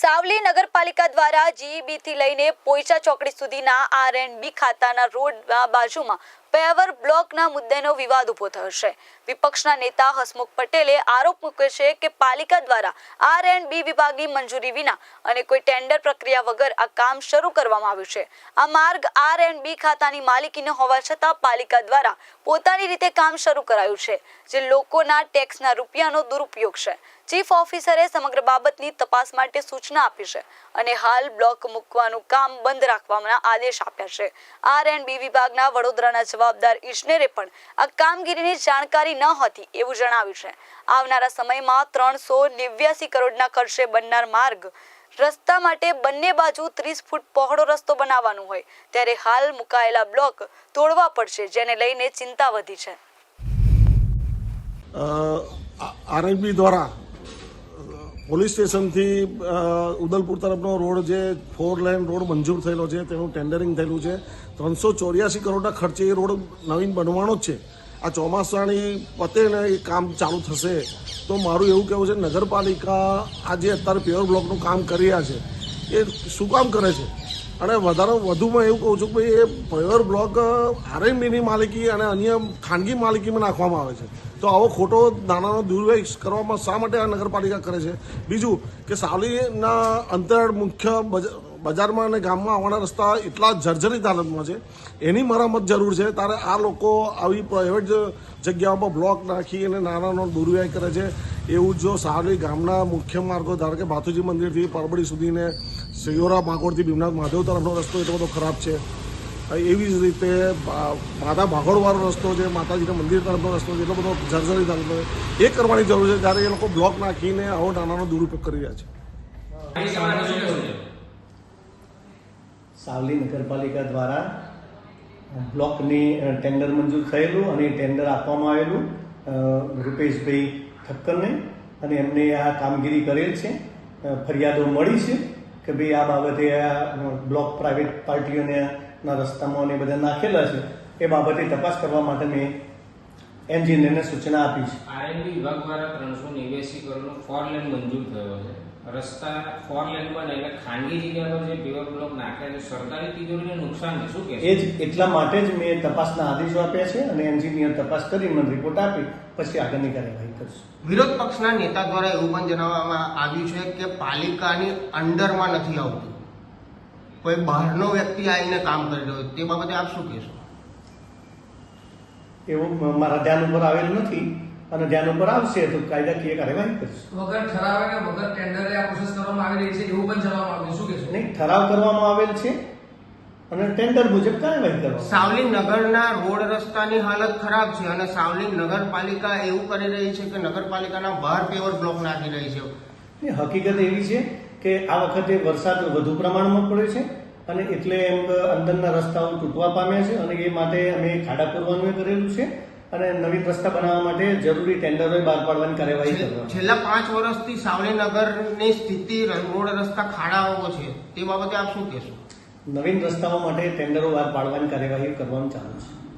સાવલી નગરપાલિકા દ્વારા જીઈબી થી લઈને પોઈચા ચોકડી સુધીના આર એન્ડ બી ખાતાના રોડ બાજુમાં પેવર બ્લોકના મુદ્દેનો વિવાદ ઊભો થયો છે. વિપક્ષના નેતા હસમુખ પટેલે આરોપ મૂક્યો છે કે પાલિકા દ્વારા આર એન્ડ બી વિભાગની મંજૂરી વિના અને કોઈ ટેન્ડર પ્રક્રિયા વગર આ કામ શરૂ કરવામાં આવ્યું છે. આ માર્ગ આર એન્ડ બી ખાતાની માલિકીનો હોવા છતાં પાલિકા દ્વારા પોતાની રીતે કામ શરૂ કરાયું છે, જે લોકોના ટેક્સના રૂપિયાનો દુરુપયોગ છે. ચીફ ઓફિસરે સમગ્ર બાબતની તપાસ માટે સૂચના આપી છે અને હાલ બ્લોક મૂકવાનું કામ બંધ રાખવાના આદેશ આપ્યા છે. આર એન્ડ બી વિભાગના વડોદરાના જવાબદાર ઇજનેરે પણ આ કામગીરીની જાણકારી ન હતી એવું જણાવ્યું છે. આવનારા સમયમાં ત્રણસો નેવ્યાસી કરોડના ખર્ચે બનનાર માર્ગ રસ્તા માટે બંને બાજુ ત્રીસ ફૂટ પહોળો રસ્તો બનાવવાનો હોય, ત્યારે હાલ મુકાયેલા બ્લોક તોડવા પડશે, જેને લઈને ચિંતા વધી છે. આરએમબી દ્વારા પોલીસ સ્ટેશનથી ઉદલપુર તરફનો રોડ જે ફોર લેન રોડ મંજૂર થયેલો છે, તેનું ટેન્ડરિંગ થયેલું છે. ત્રણસો ચોર્યાસી કરોડના ખર્ચે એ રોડ નવીન બનવાનો જ છે. આ ચોમાસાની પતે ને એ કામ ચાલુ થશે. તો મારું એવું કહેવું છે, નગરપાલિકા આજે અત્યારે પ્યોર બ્લોકનું કામ કરી રહ્યા છે. એ શું કામ કરે છે? અને વધારે વધુમાં એવું કહું છું કે એ પ્યોર બ્લોક આરએનબીની માલિકી અને અન્ય ખાનગી માલિકીમાં નાખવામાં આવે છે. તો આવો ખોટો દાણાનો દુર્વ્યય કરવામાં શા માટે આ નગરપાલિકા કરે છે? બીજું કે સાવલીના અંતર મુખ્ય બજ- બજારમાં અને ગામમાં આવવાના રસ્તા એટલા જર્જરિત હાલતમાં છે. એની મરામત જરૂર છે. ત્યારે આ લોકો આવી પ્રાઇવેટ જગ્યાઓ પર બ્લોક નાખી અને નાણાંનો દુર્વ્યય કરે છે. એવું જો સાવલી ગામના મુખ્ય માર્ગો ધારો કે ભાથુજી મંદિરથી પરબડી સુધીને સિયોરા માગોડથી ભીમનાથ મહાદેવ તરફનો રસ્તો એટલો બધો ખરાબ છે. એવી જ રીતે માતા ભાગોળવાળો રસ્તો છે માતાજીના મંદિર તરફનો રસ્તો છે, એટલો બધો જર્જરી હાલતમાં એ કરવાની જરૂર છે જ્યારે એ લોકો બ્લોક નાખીને આવો નાનાનો દુરુપયોગ કરી રહ્યા છે. સાવલી નગરપાલિકા દ્વારા બ્લોકની ટેન્ડર મંજૂર થયેલું અને ટેન્ડર આપવામાં આવેલું. રૂપેશભાઈ ઠક્કરને અને એમને આ કામગીરી કરેલ છે. ફરિયાદો મળી છે કે ભાઈ આ બાબતે આ બ્લોક પ્રાઇવેટ પાર્ટીઓને ના રસ્તામાં અને બધા નાખેલા છે. એ બાબતે તપાસ કરવા માટે મેં એન્જિનિયરને સૂચના આપી છે. આરએનબી વિભાગ દ્વારા ત્રણસો નેવ્યાસી કરોડનો ફોર લેન મંજૂર થયો છે. રસ્તા ફોર લેન બને એટલે ખાનગી જગ્યા પર જે પેવર બ્લોક નાખે છે સરકારી તિજોરીને નુકસાન છે. શું એ જ એટલા માટે જ મેં તપાસના આદેશો આપ્યા છે અને એન્જિનિયર તપાસ કરી મને રિપોર્ટ આપી પછી આગળની કાર્યવાહી કરશું. વિરોધ પક્ષના નેતા દ્વારા એવું પણ જણાવવામાં આવ્યું છે કે પાલિકાની અંડરમાં નથી આવતું. કોઈ બહારનો વ્યક્તિ આવીને કામ કરી રહ્યો છે. તે બાબતે આપ શું કહેશો? એવું મારા ધ્યાન ઉપર આવેલ નથી. અને ધ્યાન ઉપર આવશે તો કાયદાકીય કાર્યવાહી કરીશું. વગર ઠરાવે ને વગર ટેન્ડરે આ પ્રોસેસ કરવામાં આવી રહી છે એવું પણ જણાવવામાં આવ્યું શું કહેશો? નહીં ઠરાવ કરવામાં આવેલ છે અને ટેન્ડર મુજબ કાર્યવાહી કરવા સાવલી નગરના રોડ રસ્તાની હાલત ખરાબ છે અને સાવલી નગરપાલિકા એવું કરી રહી છે કે નગરપાલિકાના બહાર પેવર બ્લોક નાખી રહી છે. એ હકીકત એવી છે કે આ વખતે વરસાદ વધુ પ્રમાણમાં પડ્યો છે અને એટલે એમ અંદરના રસ્તાઓ તૂટવા પામ્યા છે અને એ માટે અમે ખાડા પૂરવાનું કરેલું છે. અને નવી રસ્તા બનાવવા માટે જરૂરી ટેન્ડરો બહાર પાડવાની કાર્યવાહી છેલ્લા પાંચ વર્ષથી સાવલી નગરની સ્થિતિ રોડ રસ્તા ખાડાઓ છે તે બાબતે આપ શું કહેશો? નવીન રસ્તાઓ માટે ટેન્ડરો બહાર પાડવાની કાર્યવાહી કરવાનું ચાલુ છે.